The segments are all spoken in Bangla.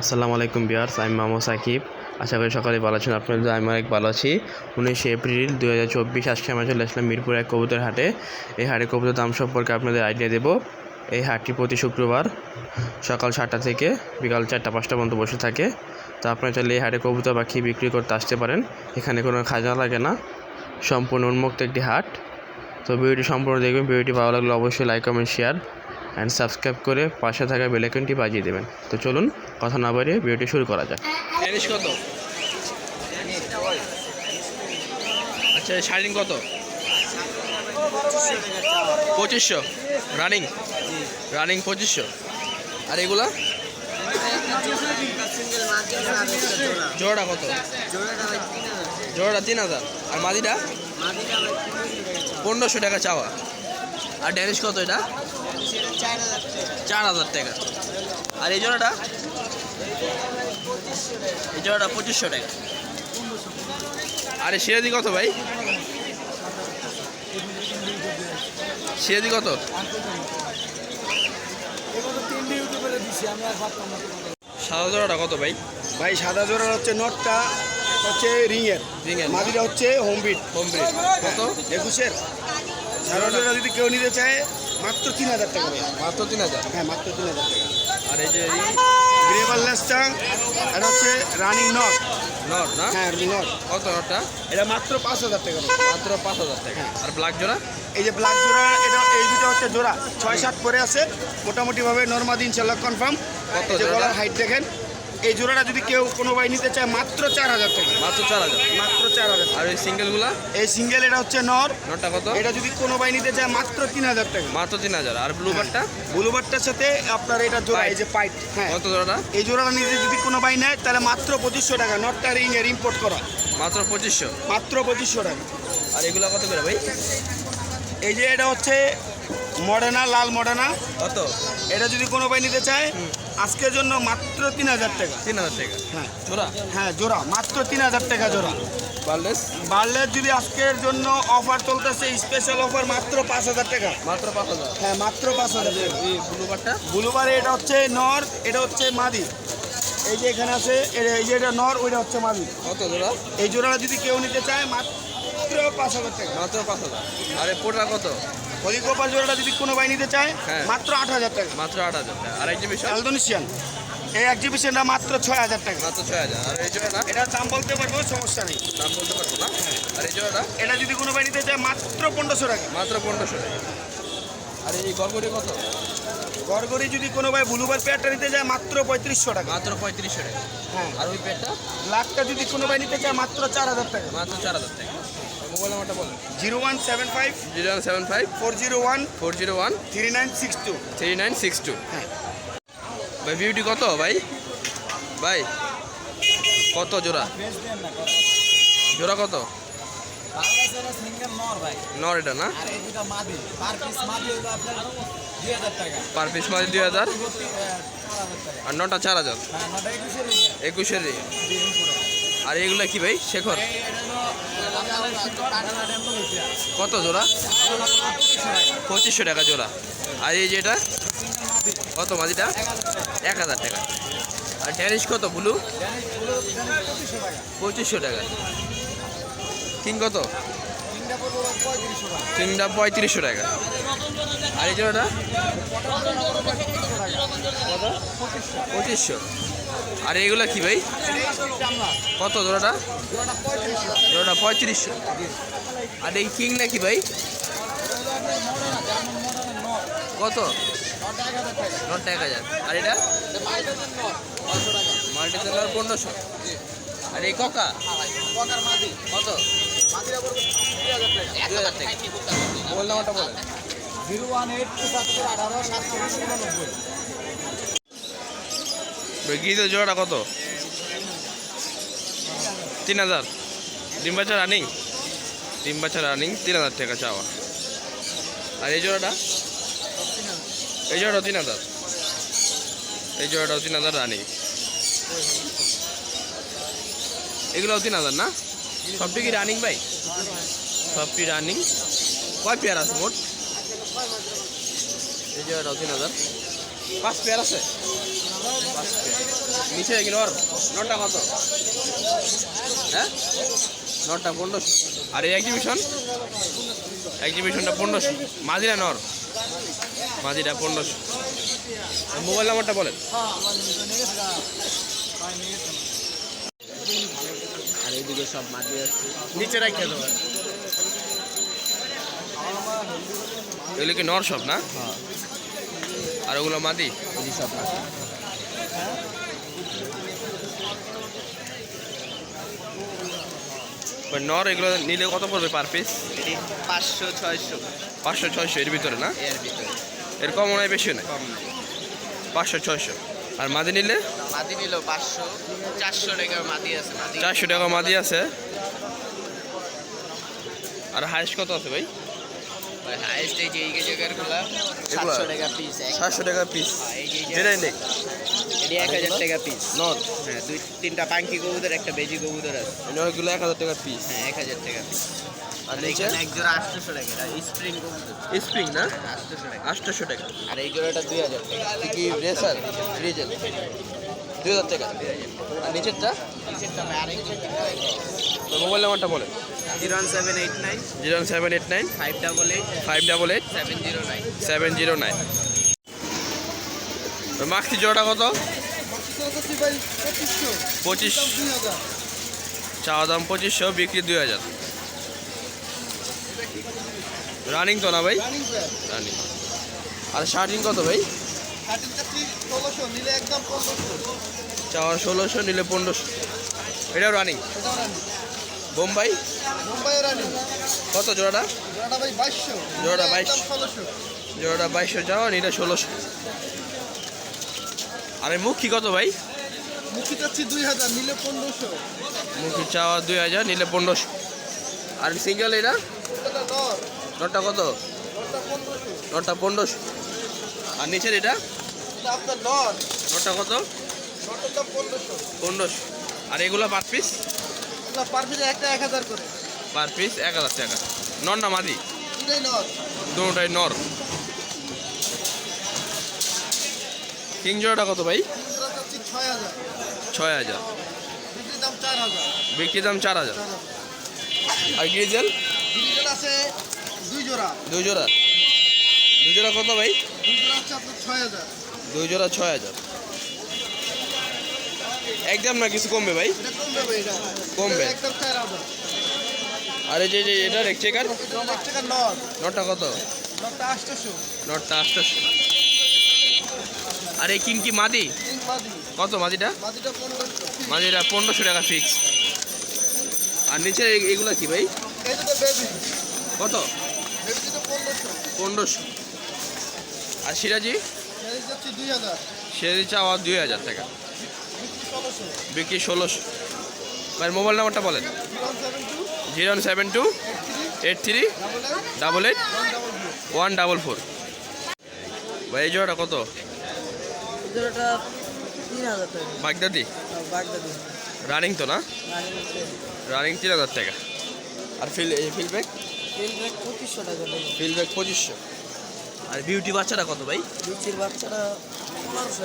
আসসালামু আলাইকুম বিয়ার্স আমি মোহাম্মদ সাকিব। আশা করি সকালে ভালো আছেন আপনাদের আমি অনেক ভালো আছি। উনিশে এপ্রিল দু হাজার চব্বিশ, আজকে আমরা চলে আসলাম মিরপুর এক কবুতর হাটে। এই হাটে কবুতর দাম সম্পর্কে আপনাদের আইডিয়া দেব। এই হাটটি প্রতি শুক্রবার সকাল সাতটা থেকে বিকাল চারটা, পাঁচটা পর্যন্ত বসে থাকে। তো আপনারা চাইলে এই হাটে কবুতর পাখি বিক্রি করতে আসতে পারেন। এখানে কোনো খাজনা লাগে না। সম্পূর্ণ উন্মুক্ত একটি হাট। তো ভিডিওটি সম্পূর্ণ দেখবেন, ভিডিওটি ভালো লাগলে অবশ্যই like comment share and subscribe করে পাশে থাকা বেলাইকনটি বাজিয়ে দেবেন। তো চলুন, কথা না বাড়িয়ে ভিডিওটি শুরু করা যাক। কত? আচ্ছা শার্টিং কত? পঁচিশশো। রানিং রানিং পঁচিশশো। আর এগুলা? জোড়াটা কত? জোড়াটা তিন হাজার। আর মাদিটা? পনেরোশো টাকা চাওয়া। আর ড্যানিশ কত এটা? চার হাজার টাকা। আর এই জোড়াটা? এই জোড়াটা পঁচিশশো টাকা। আরে সিরাজি কত ভাই? সিরাজি কত? সাদা জোড়াটা কত ভাই? ভাই সাদা জোড়ার হচ্ছে নটটা হচ্ছে রিংয়ের। রিংয়ের। মাদিটা হচ্ছে হোম বিট হোম কত? একুশের। সাদা জোড়া যদি কেউ নিতে চায় মাত্র তিন হাজার টাকা মাত্র তিন হাজার? হ্যাঁ মাত্র তিন হাজার টাকা। আর এই যে এই গ্রেভার লেসটা এটা হচ্ছে রানিং নট নট না? হ্যাঁ নট কত নটটা এটা মাত্র পাঁচ হাজার টাকা মাত্র পাঁচ হাজার টাকা। আর ব্ল্যাক জোড়া? এই যে ব্ল্যাক জোড়া এটা এই দুটো হচ্ছে জোড়া। ছয় সাত করে আছে। মোটামুটিভাবে নর্মাদি ইনশাল্লাহ কনফার্ম কত গলার হাইট দেখেন। এই জোড়াটা যদি কেউ কোনো ভাই নিতে চায় মাত্র চার হাজার টাকা। মাত্র চার হাজার? মাত্র চার হাজার আর ওই সিঙ্গেলগুলা? এই সিঙ্গেল এটা হচ্ছে নর। নটটা কত? এটা যদি কোনো ভাই নিতে চায় মাত্র তিন হাজার টাকা। মাত্র তিন হাজার। আর ব্লু বারটা ব্লুবারটার সাথে আপনার এটা জোড়া এই যে পাইট হ্যাঁ। কত জোড়াটা? এই জোড়াটা নিতে যদি কোনো ভাই নেয় তাহলে মাত্র পঁচিশশো টাকা। নটটা রিং এর ইম্পোর্ট করা। মাত্র পঁচিশশো? মাত্র পঁচিশশো টাকা। আর এগুলো কত করে ভাই? এই যে এটা হচ্ছে মডার্না লাল মডার্না কত? এটা যদি কোনো ভাই নিতে চায় আজকের জন্য মাত্র তিন হাজার টাকা। তিন হাজার টাকা। হ্যাঁ। জোড়া? হ্যাঁ জোড়া। মাত্র তিন হাজার টাকা জোড়া। বার্লেস? বার্লের যদি আজকের জন্য অফার চলতেছে স্পেশাল অফার মাত্র পাঁচ হাজার টাকা। মাত্র পাঁচ হাজার? হ্যাঁ মাত্র পাঁচ হাজার টাকা। এই ব্লু বারটা ব্লুবারে এটা হচ্ছে নর এটা হচ্ছে মাদি। এই যে এখানে আছে এই যে এটা নর ওইটা হচ্ছে মাদি। কত জোড়া? এই জোড়াটা যদি কেউ নিতে চায় মাত্র পাঁচ হাজার টাকা। মাত্র পাঁচ হাজার। আর পোটা কত? হলিকোপার জোড়াটা যদি কোনো ভাই নিতে চায় হ্যাঁ। মাত্র আট হাজার টাকা। মাত্র আট হাজার টাকা। আর এক্সিবিশন অ্যালদোনিশিয়ান এই এক্সিবিশনটা মাত্র ছয় হাজার টাকা। মাত্র ছয় হাজার। আর এই জোড়াটা? এটার দাম বলতে পারব সমস্যা নেই। দাম বলতে পারব না? আর এই জোড়াটা? এটা যদি কোনো ভাই নিতে চায় মাত্র পনেরোশো টাকা। মাত্র পনেরোশো টাকা। আর এই গড়গড়ি কত? গড়গড়ি যদি কোনো ভাই ব্লুবার পেয়ারটা নিতে যায় মাত্র পঁয়ত্রিশশো টাকা। মাত্র পঁয়ত্রিশশো টাকা। হ্যাঁ। আর ওই পেটটা ব্ল্যাকটা যদি কোনো ভাই নিতে চায় মাত্র চার হাজার টাকা। মাত্র চার হাজার টাকা। মোবাইল নাম্বারটা বলেন। Zero one seven five zero one seven five four zero one four zero one three nine six two. Three nine six two. হ্যাঁ। ভাই বিউটি কত ভাই? ভাই কত জোড়া? জোড়া কত? নর এটা না? পার পিস মাঝে দুই হাজার। আর নটা চার হাজার। একুশের আর এগুলা কি ভাই? শেখর? কত জোড়া? পঁচিশশো টাকা জোড়া। আর এই যেটা? কত মাঝিটা এক হাজার টাকা। আর ড্যানিশ কত, ব্লু? পঁচিশশো টাকা। কিং কত? কিংটা পঁয়ত্রিশশো টাকা। আর এই জোড়াটা? পঁচিশশো। আর এগুলো কি ভাই? কত জোড়াটা? জোড়াটা পঁয়ত্রিশশো আর এই কিং নাকি ভাই? কত? নটা এক হাজার। আর এটা? মাল্টি সেলার পনেরোশো। আর এই ককা? কত? মোবাইল নাম্বারটা বলেন। জিরো ওয়ান এইট পঁচাত্তর আঠারো সাতচল্লিশ গিয়ে জোড়াটা কত? তিন হাজার। ডিম বাচ্চা রানিং ডিম বাচ্চা রানিং তিন হাজার টাকা চাওয়া। আর এই জোড়াটা? এই জোড়াটাও তিন হাজার। এই জোড়াটাও তিন হাজার রানিং এগুলোও তিন হাজার না? সবটি কি রানিং ভাই? সবটি রানিং কয় পেয়ার আছে মোট? এই জোড়াটাও তিন হাজার। পাঁচ পেয়ার আছে। নিচে নর নটা কত? হ্যাঁ? নটা পনেরোশো। আর এই এক্সিবিশন এক্সিবিশনটা পনেরোশো। মাঝিরা নর। মাঝিরা পনেরোশো। মোবাইল নাম্বারটা বলেন। আর এইদিকে সব মাটি আছে। নিচে রাখতে দেবো এগুলো কি নর সব না? আর ওগুলো মাদি? সব নর এগুলো নিলে কত পড়বে পার পিস পাঁচশো ছয়শো। পাঁচশো ছয়শো এর ভিতরে না? এর ভিতরে। এর কম হয় বেশি না কম নাই। পাঁচশো ছয়শো। আর মাদি নিলে? মাটি নিল পাঁচশো। চারশো টাকা মাটি আছে চারশো টাকা মাদি আছে। আর হাইস্ট কত আছে ভাই? হাইস্ট এই যে এই জায়গাগুলো সাতশো টাকা পিস সাতশো টাকা পিস এই যে এই যে- যেটাই নেই? এটি টাকা পিস হ্যাঁ দুই তিনটা পাঙ্কি কবুতর একটা বেজি কবুতর আছে। টাকা পিস হ্যাঁ এক হাজার টাকা পিস আর আর এখানে এক জোড়া আটশোশো টাকা এটা স্প্রিং কবুতর। স্প্রিং না? আটশোশো টাকা। আর এই জোড়াটা টাকা। কি রেসার রিজেল দুই হাজার টাকা। আর নিচেরটা? মোবাইল নাম্বারটা বলেন। Zero one seven eight nine zero seven eight nine five double eight five double eight seven zero nine seven zero nine. Maksi জোড়াটা কত? পঁচিশ চাওয়া দাম পঁচিশশো বিক্রি দুই হাজার। রানিং তো না ভাই? রানিং আর শার্টিং কত ভাই? চাওয়ার ষোলোশো নিলে পনেরোশো। এটাও রানিং। বোম্বাই? কত জোড়াটা? জোড়াটা বাইশ জোড়াটা বাইশশো চাওয়া নিলে ষোলোশো। আরে মুখী কত ভাই? মুখি চাচ্ছি দুই হাজার নিলে পনেরোশো। মুখী চাওয়া দুই হাজার নিলে পনেরোশো। আর সিঙ্গেল এটা? এটা নটটা কত? নরটা পনেরোশো। আর নিচের এটা? এটা আপনার নর। কত? পনেরোশো। আর এগুলো পার পিস পার পিসে একটা এক হাজার করে। পার পিস এক হাজার টাকা। নর না মাদি? দুটাই নর। দুটাই নর। কিং জোড়াটা কত ভাই? ছয় হাজার। বিক্রি দাম চার হাজার। আর গ্রিজেল? আছে দুই জোড়া। দুই জোড়া। দুই জোড়া কত ভাই? দুই জোড়া ছয় হাজার। দুই জোড়া ছয় হাজার। একদম না কিছু কমবে ভাই? কমবে আর এই যে যে এটা চেকার নটটা কত? নটটা আটশোশো। আর এই কিং কি মাদি। কত মাদিটা? মাদিটা পনেরোশো। টাকা ফিক্স আর নিচে এগুলো কি ভাই? কত? পনেরোশো। আর সিরাজি? সিরাজি চাওয়া দুই হাজার টাকা। বিক্রি ষোলোশো। ভাই মোবাইল নাম্বারটা বলেন। Zero one seven two eight three double eight one double four. ভাই এই জোড়াটা কত? টাকা। বাগদাদি? রানিং তো না? রানিং তিন হাজার টাকা। আর ফিল ফিল ব্যাগ? তেল ব্যাগ পঁচিশশো টাকা ফিল ব্যাগ পঁচিশশো। আর বিউটি বাচ্চাটা কত ভাই? বিচির বাচ্চাটা পনেরোশো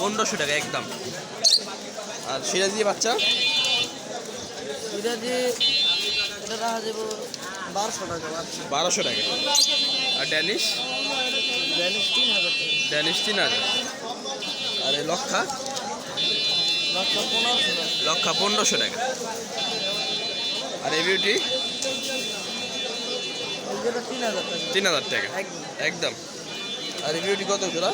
পনেরোশো টাকা একদম। আর সিরাজি বাচ্চা? যে এটা রাখা যাব বারোশো টাকা বারোশো টাকা। আর ড্যানিশ? ব্যালেন্স তিন হাজার ড্যানিশ তিন হাজার। আর এই লক্ষা? লক্ষা পনেরোশো টাকা। আর এই বিউটি? তিন হাজার টাকা। একদম। আর এই বিউটি কত জোড়া?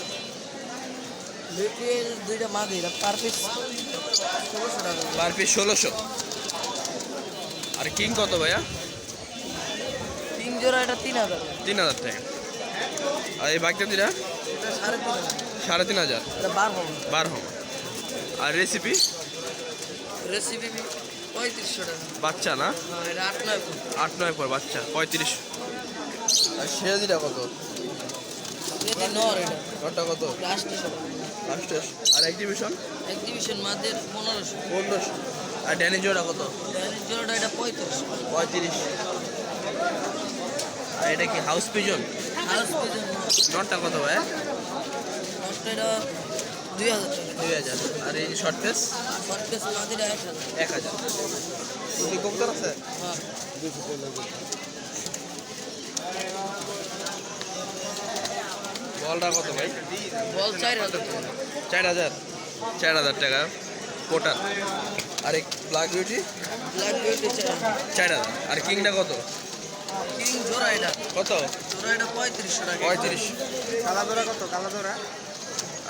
দুইটা এটা পার পিস। পার পিস ষোলোশো। আর কিং কত ভাইয়া? তিন জোড়া এটা তিন হাজার। তিন হাজার টাকা। আর এই বাগদাদিরা এটা সাড়ে তিন হাজার। বার হবে। বারো আর রেসিপি রেসিপি পঁয়ত্রিশশো টাকা। বাচ্চা না? আট নয় আট নয় পর বাচ্চা। পঁয়ত্রিশ। আর সিরাজিটা কত? নটা কত? লাস্ট আর এক্সিবিশন এক্সিবিশন মাদের পনেরোশো। পনেরোশো। আর ড্যানি জোড়া কত? ডাইনিং জোড়াটা এটা পঁয়ত্রিশশো পঁয়ত্রিশ। আর এটা কি হাউস পিজন হাউস পিজন নটটা কত ভাই? নষ্ট এটা দুই হাজার দুই হাজার। আর এই শর্ট পেস শর্ট পিস মাদিটা এক হাজার। এক হাজার। কবুতর আছে? হ্যাঁ। বলটা কত ভাই? বল চার হাজার চার হাজার? চার হাজার টাকা। কোটার আর এক ব্ল্যাক বিউটি ব্ল্যাক বিউটি চার হাজার। আর কিংটা কত? কিং জোড়া এটা কত? জোড়া এটা পঁয়ত্রিশশো টাকা। পঁয়ত্রিশ। কালাদোরা কত? কালাদোরা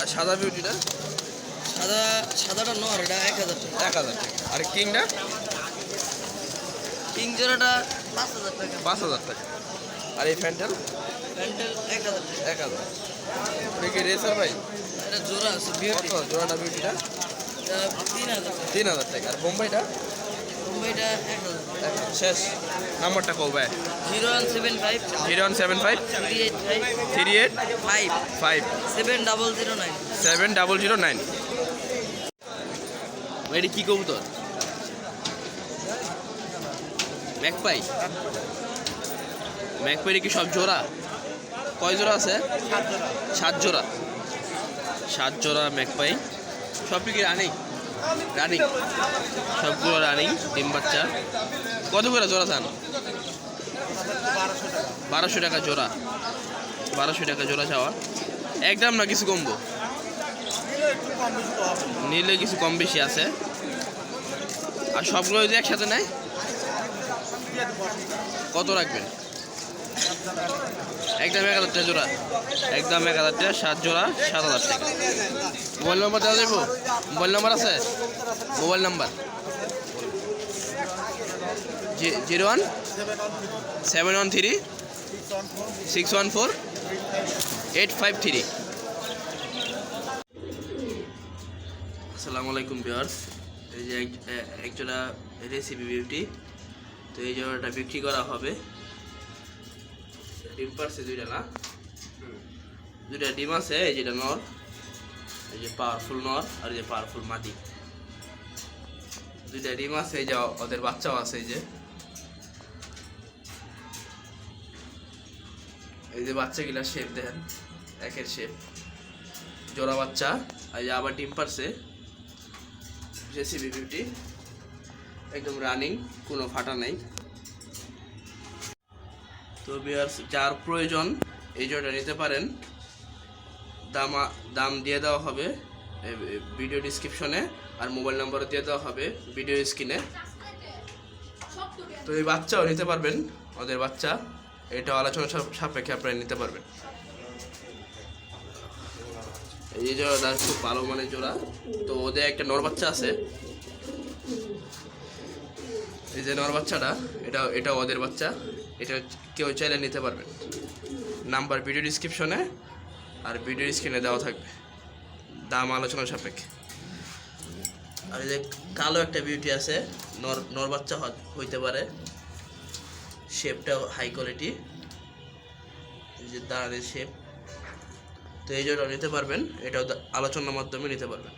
আর সাদা বিউটিটা সাদা সাদাটা নর এটা এক হাজার টাকা। এক হাজার টাকা। আর কিংটা? কিং জোড়াটা পাঁচ হাজার টাকা। পাঁচ হাজার টাকা। আর এই ফ্যান্টেল প্যান্টেল এক হাজার। টাকা এক হাজার এটা কি রেসার ভাই? এটা জোড়া আছে বিউটি কত? জোড়াটা বিউটিটা তিন হাজার টাকা। আর বোম্বাইটা। শেষ। নাম্বারটা কবে zero one seven five. Zero one seven five. Three eight five. Three eight five. Five. Seven double zero nine. Seven double zero nine. এটি কি কবুতর? ম্যাকপাই ম্যাকপাইরে কি সব জোড়া? কয় জোড়া আছে? সাত জোড়া। সাত জোড়া। ম্যাকপাই সব কি রানিং? রানিং। সবগুলো রানিং ডিম বাচ্চা। কত করে জোড়া চান? বারোশো টাকা। জোড়া। বারোশো টাকা জোড়া চাওয়া। একদম না কিছু কমবো? নিলে কিছু কম বেশি আছে। আর সবগুলো যদি একসাথে নেয়? কত রাখবেন? একদম এক হাজার টাকা জোড়া। একদম এক হাজার টাকা, সাত জোড়া, সাত হাজার টাকা। মোবাইল নম্বর দেওয়া যাব মোবাইল নম্বর আছে? Mobile number. Zero one, seven one three, six one four, eight five three. আসসালামু আলাইকুম ভিউয়ার্স। এই যে একজোড়া রেসিপি বিউটি। তো এই জোড়াটা বিক্রি করা হবে। ডিম পারছে দুইটা না দুইটা ডিম আছে এই যেটা নর এই যে পাওয়ারফুল নর আর যে পাওয়ারফুল মাদি দুইটা ডিম আছে এই যে ওদের বাচ্চাও আছে এই যে এই যে বাচ্চাগুলা শেপ দেখেন একের শেপ জোড়া বাচ্চা এই যে আবার ডিম পারছে জেসিবি বিউটি একদম রানিং কোনো ফাটা নাই তো বিয়ার্স, যার প্রয়োজন এই জোড়াটা নিতে পারেন। দাম দাম দিয়ে দেওয়া হবে ভিডিও ডিসক্রিপশনে আর মোবাইল নাম্বারও দিয়ে দেওয়া হবে ভিডিও স্ক্রিনে তো এই বাচ্চাও নিতে পারবেন, ওদের বাচ্চা। এটা আলোচনা সাপ- সাপেক্ষে আপনারা নিতে পারবেন। এই যে জোড়াটা খুব ভালো মানের জোড়া। তো ওদের একটা নর বাচ্চা আছে এই যে নর বাচ্চাটা, এটা এটা ওদের বাচ্চা। এটা কেউ চাইলে নিতে পারবেন নাম্বার ভিডিও ডিসক্রিপশনে আর ভিডিও স্ক্রিনে দেওয়া থাকবে। দাম আলোচনা সাপেক্ষে। আর এই যে কালো একটা বিউটি আছে, নর নর বাচ্চা হইতে পারে। শেপটাও হাই কোয়ালিটি এই যে দাঁড়ানোর শেপ তো এই জন্য নিতে পারবেন। এটাও আলোচনার মাধ্যমে নিতে পারবেন।